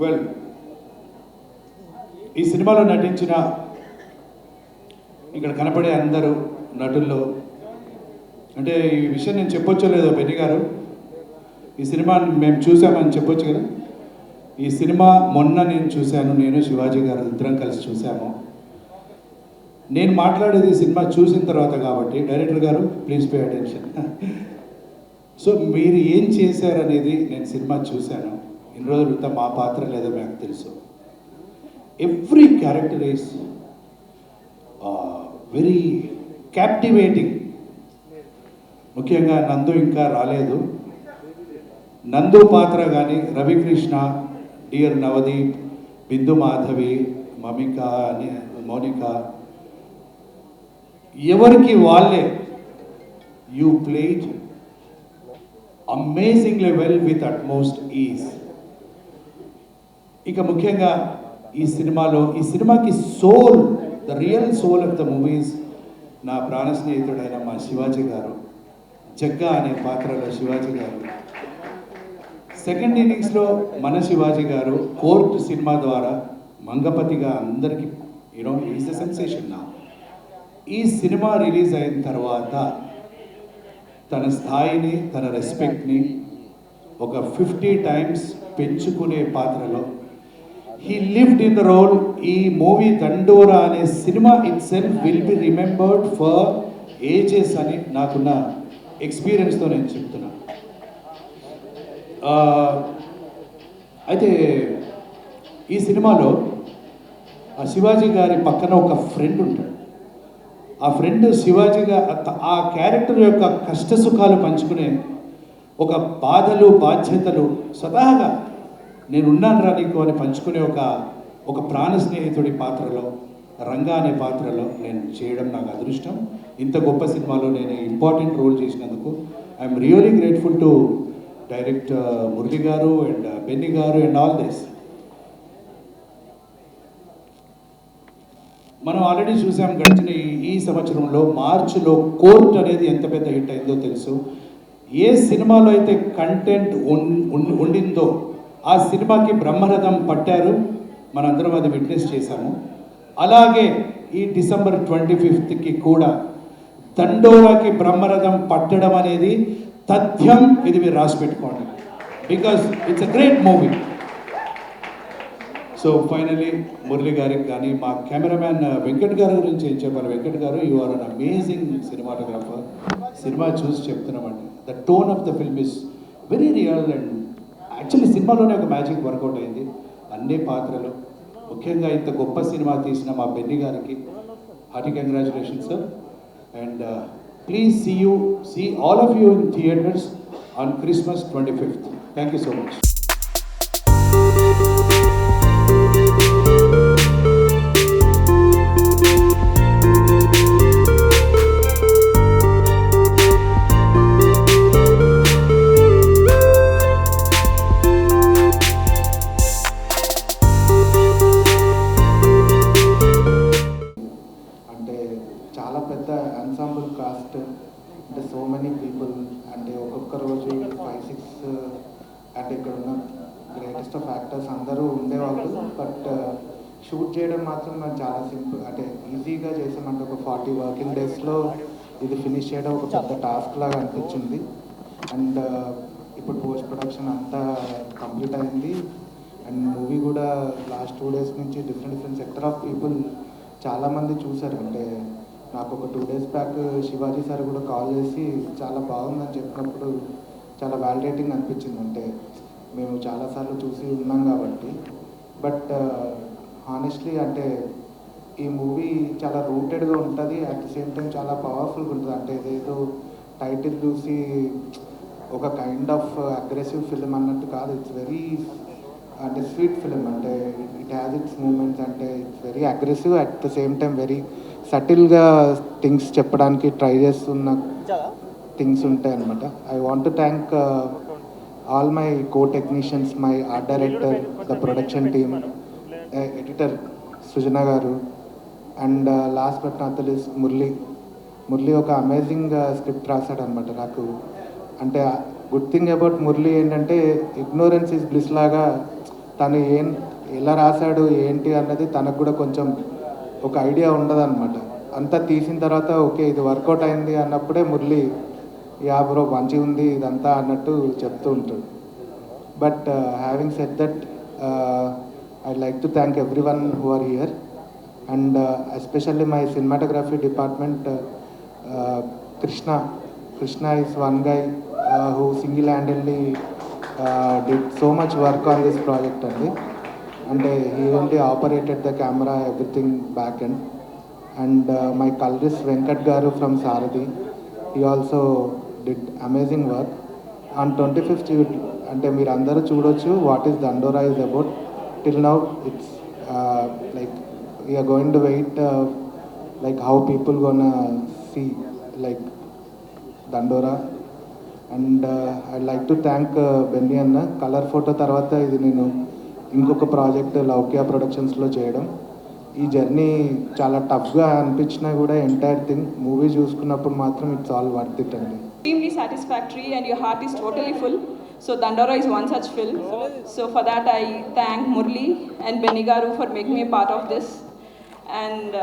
Well ఈ సినిమాలో నటించిన ఇక్కడ కనపడే అందరూ నటుల్లో అంటే ఈ విషయం నేను చెప్పొచ్చో లేదో బెన్ని గారు ఈ సినిమా మేము చూసామని చెప్పొచ్చు కదా? ఈ సినిమా మొన్న నేను చూశాను నేను శివాజీ గారు ఇద్దరం కలిసి చూసాము నేను మాట్లాడేది ఈ సినిమా చూసిన తర్వాత కాబట్టి డైరెక్టర్ గారు ప్లీజ్ పే అటెన్షన్. సో మీరు ఏం చేశారనేది నేను సినిమా చూశాను. ఇన్ని రోజులు క్రితం మా పాత్ర లేదో నాకు తెలుసు. Every character is very captivating ముఖ్యంగా నందు ఇంకా రాలేదు. నందు పాత్ర కానీ రవికృష్ణ డియర్ నవదీప్ బిందు మాధవి మమిక అని మౌనిక ఎవరికి వాళ్ళే you played amazingly well with utmost ease ఇక ముఖ్యంగా ఈ సినిమాలో ఈ సినిమాకి soul the real soul of the movies నా ప్రాణ స్నేహితుడైన మా శివాజీ గారు జగ్గా అనే పాత్రలో శివాజీ గారు. సెకండ్ ఇన్నింగ్స్లో మన శివాజీ గారు కోర్ట్ సినిమా ద్వారా మంగపతిగా అందరికీ యూనో ఈజ్ ద సెన్సేషన్ నా ఈ సినిమా రిలీజ్ అయిన తర్వాత తన స్థాయిని తన రెస్పెక్ట్ని ఒక ఫిఫ్టీ టైమ్స్ పెంచుకునే పాత్రలో he lived in the role ఈ మూవీ దండోరా అనే cinema itself will be remembered for ages అని నాకున్న ఎక్స్పీరియన్స్తో నేను చెప్తున్నా. అయితే ఈ సినిమాలో ఆ శివాజీ గారి పక్కన ఒక ఫ్రెండ్ ఉంటాడు. ఆ ఫ్రెండ్ శివాజీగా ఆ క్యారెక్టర్ యొక్క కష్ట సుఖాలు పంచుకునే ఒక బాధలు బాధ్యతలు స్వతహాగా నేను ఉన్నాను రా నీకు అని పంచుకునే ఒక ఒక ప్రాణ స్నేహితుడి పాత్రలో రంగా అనే పాత్రలో నేను చేయడం నాకు అదృష్టం. ఇంత గొప్ప సినిమాలో నేను ఇంపార్టెంట్ రోల్ చేసినందుకు. I'm really grateful to direct Murali garu and Benny garu and all this. మనం ఆల్రెడీ చూసాం గడిచిన ఈ- సంవత్సరంలో మార్చిలో కోర్ట్ అనేది ఎంత పెద్ద హిట్ అయిందో తెలుసు. ఏ సినిమాలో అయితే కంటెంట్ ఉండిందో ఆ సినిమాకి బ్రహ్మరథం పట్టారు. మనందరం అది విట్నెస్ చేశాము. అలాగే ఈ డిసెంబర్ ట్వంటీ ఫిఫ్త్కి కూడా దండోరాకి బ్రహ్మరథం పట్టడం అనేది తథ్యం ఇది మీరు రాసి పెట్టుకోండి. Because it's a great movie so finally Murali గారికి కానీ మా కెమెరామ్యాన్ వెంకట్ గారి గురించి ఏం చెప్పాలి? Venkat garu you are an amazing cinematographer cinema చూసి చెప్తున్నామండి. The tone of the film is very real and actually సినిమాలోనే ఒక మ్యాజిక్ వర్కౌట్ అయింది. అన్ని పాత్రలు. ముఖ్యంగా ఇంత గొప్ప సినిమా తీసిన మా బెన్ని గారికి hearty congratulation sir and please see you see all of you in theatres on Christmas twenty fifth thank you so much రోజు ఫైవ్ సిక్స్ అంటే ఇక్కడ ఉన్న గ్రేటెస్ట్ ఆఫ్ యాక్టర్స్ అందరూ ఉండేవాళ్ళు. బట్ షూట్ చేయడం మాత్రం మనం చాలా సింపుల్ అంటే ఈజీగా చేసామంటే ఒక ఫార్టీ వర్కింగ్ డేస్లో ఇది ఫినిష్ చేయడం ఒక పెద్ద టాస్క్ లాగా అనిపించింది. అండ్ ఇప్పుడు పోస్ట్ ప్రొడక్షన్ అంతా కంప్లీట్ అయింది. అండ్ మూవీ కూడా లాస్ట్ టూ డేస్ నుంచి different different sector of people చాలామంది చూశారు అంటే నాకు ఒక two days back Shivaji sir కూడా కాల్ చేసి చాలా బాగుందని చెప్పినప్పుడు చాలా వ్యాలిడేటింగ్ అనిపించింది. అంటే మేము చాలాసార్లు చూసి ఉన్నాం కాబట్టి. బట్ హానెస్ట్లీ uh, అంటే ఈ మూవీ చాలా రూటెడ్గా ఉంటుంది. అట్ ది సేమ్ టైం చాలా పవర్ఫుల్గా ఉంటుంది. అంటే ఇదేదో టైటిల్ చూసి ఒక కైండ్ ఆఫ్ అగ్రెసివ్ ఫిలిం అన్నట్టు కాదు. ఇట్స్ వెరీ అంటే స్వీట్ ఫిలిం అంటే ఇట్ హ్యాస్ ఇట్స్ మూమెంట్స్ అంటే it's very aggressive at the same time very సటిల్గా things చెప్పడానికి ట్రై చేస్తున్న థింగ్స్ ఉంటాయి అనమాట I want to thank all my co technicians my art director the production team editor Srujana garu and last but not least Murali Murali ఒక amazing script రాశాడు అనమాట నాకు. అంటే good thing about Murali ఏంటంటే ignorance is bliss లాగా తను ఏం ఎలా రాశాడు ఏంటి అన్నది తనకు కూడా కొంచెం ఒక ఐడియా ఉండదన్నమాట. అంతా తీసిన తర్వాత ఓకే ఇది వర్కౌట్ అయింది అన్నప్పుడే మురళి యా బ్రో మంచిగా ఉంది ఇదంతా అన్నట్టు చెప్తూ ఉంటాడు. But having set that I like to thank everyone who are here and especially my cinematography department Krishna Krishna is one guy who single handedly did so much work on this project అండి అంటే he only operated the camera everything back and and my colourist Venkat garu from Sarathi he also did amazing work on twenty fifth అంటే మీరు అందరూ చూడొచ్చు what is Dandora is about till now it's like we're going to wait like how people gonna see like Dandora and I like to thank Benny అన్న colour photo తర్వాత ఇది నేను ఇంకొక project Loukya ప్రొడక్షన్స్లో చేయడం ఈ జర్నీ చాలా టఫ్గా అనిపించినా కూడా ఎంటైర్ థింగ్ మూవీ చూసుకున్నప్పుడు మాత్రం ఇట్స్ ఆల్ వర్త్ ఇట్ అండి extremely satisfactory and you heart is totally full so Dandora is one such film so for that I thank Murali and Benny garu for make me part of this and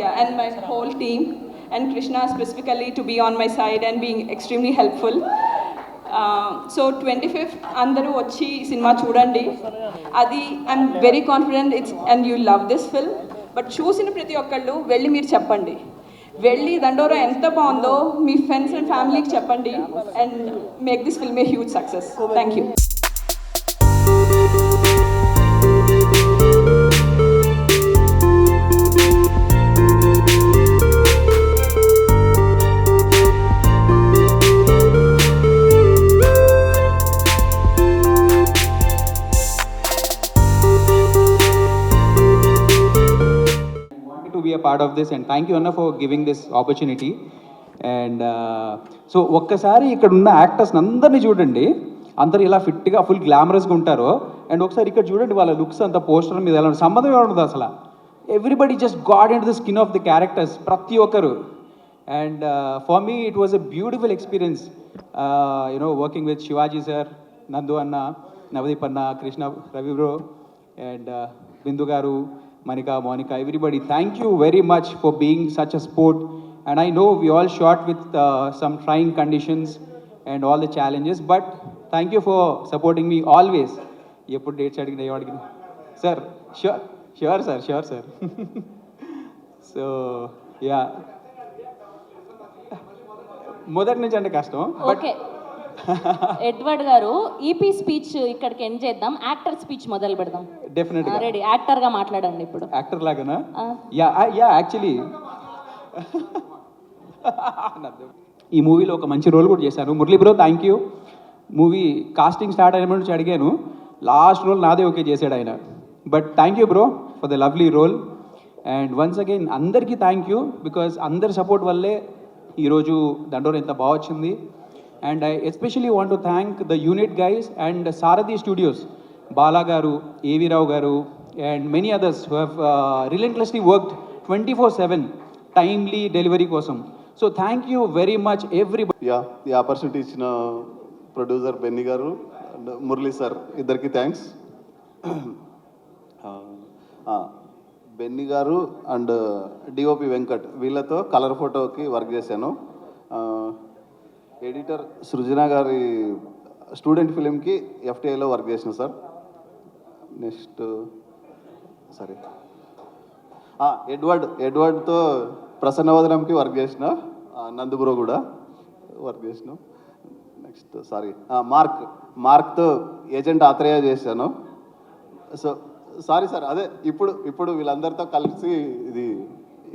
yeah and my whole team and Krishna specifically to be on my side and being extremely helpful so twenty fifth అందరూ వచ్చి సినిమా చూడండి. అది I'm very confident it's and you love this film but చూసిన ప్రతి ఒక్కళ్ళు వెళ్ళి మీరు చెప్పండి. వెళ్ళి దండోరా ఎంత బాగుందో మీ ఫ్రెండ్స్ అండ్ ఫ్యామిలీకి చెప్పండి and make this film a huge success thank you part of this and thank you అన్న for giving this opportunity and so ఒక్కసారి ఇక్కడ ఉన్న యాక్టర్స్ అందరినీ చూడండి. అందరు ఇలా ఫిట్గా ఫుల్ గ్లామరస్గా ఉంటారు అండ్ ఒకసారి ఇక్కడ చూడండి వాళ్ళ లుక్స్ అంత పోస్టర్ మీద ఎలా సంబంధం ఏముండదు అసలు. Everybody just got and the skin of the characters ప్రతి ఒక్కరు. And for me it was a beautiful experience you know working with Shivaji sir Nandu అన్న నవదీప్ అన్న కృష్ణ రవి బ్రో అండ్ బిందు గారు Manika Monica everybody thank you very much for being such a sport and I know we all shot with some trying conditions and all the challenges but thank you for supporting me always ఎప్పుడు dates అడిగిన ఏం అడిగిన. Sir sure sure sir sure sir so yeah మొదటి నుంచి అంటే కష్టం but okay Edward గారు EP speech ఇక్కడికి ఎండ్ చేద్దాం. యాక్టర్ స్పీచ్ మొదలు పెడదాం. డెఫినెట్గా రెడీ యాక్టర్గా మాట్లాడండి ఇప్పుడు. యాక్టర్ లాగానా. యా యా యాక్చువల్లీ ఈ మూవీలో ఒక మంచి రోల్ కూడా చేశాను Murali bro thank you movie casting start అయిన నుంచి అడిగాను. లాస్ట్ రోల్ నాదే ఓకే చేశాడు ఆయన. But thank you bro for the lovely role and once again అందరికీ థ్యాంక్ యూ బికాజ్ అందరి సపోర్ట్ వల్లే ఈరోజు దండోర్ ఎంత బాగా వచ్చింది. And I especially want to thank the unit guys and Sarathi Studios Bala గారు ఏవి రావు గారు and many others who have relentlessly worked twenty four seven timely delivery కోసం so thank you very much every yeah ఈ opportunity ఇచ్చిన producer Benny garu and Murali sir ఇద్దరికి thanks Benny garu and DOP Venkat వీళ్ళతో colour ఫోటోకి work చేశాను. Editor Srujana గారి student ఫిలింకి ఎఫ్టీఐలో వర్క్ చేసిన సార్. నెక్స్ట్ సరే. ఎడ్వర్డ్ ఎడ్వర్డ్తో ప్రసన్నవదనంకి వర్క్ చేసిన ఆ, నందుబ్రో కూడా వర్క్ చేసిన. నెక్స్ట్ సారీ మార్క్ మార్క్తో ఏజెంట్ ఆత్రేయ చేశాను. సో సారీ సార్ అదే ఇప్పుడు ఇప్పుడు వీళ్ళందరితో కలిసి ఇది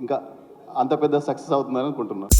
ఇంకా అంత పెద్ద సక్సెస్ అవుతుందని అనుకుంటున్నాను.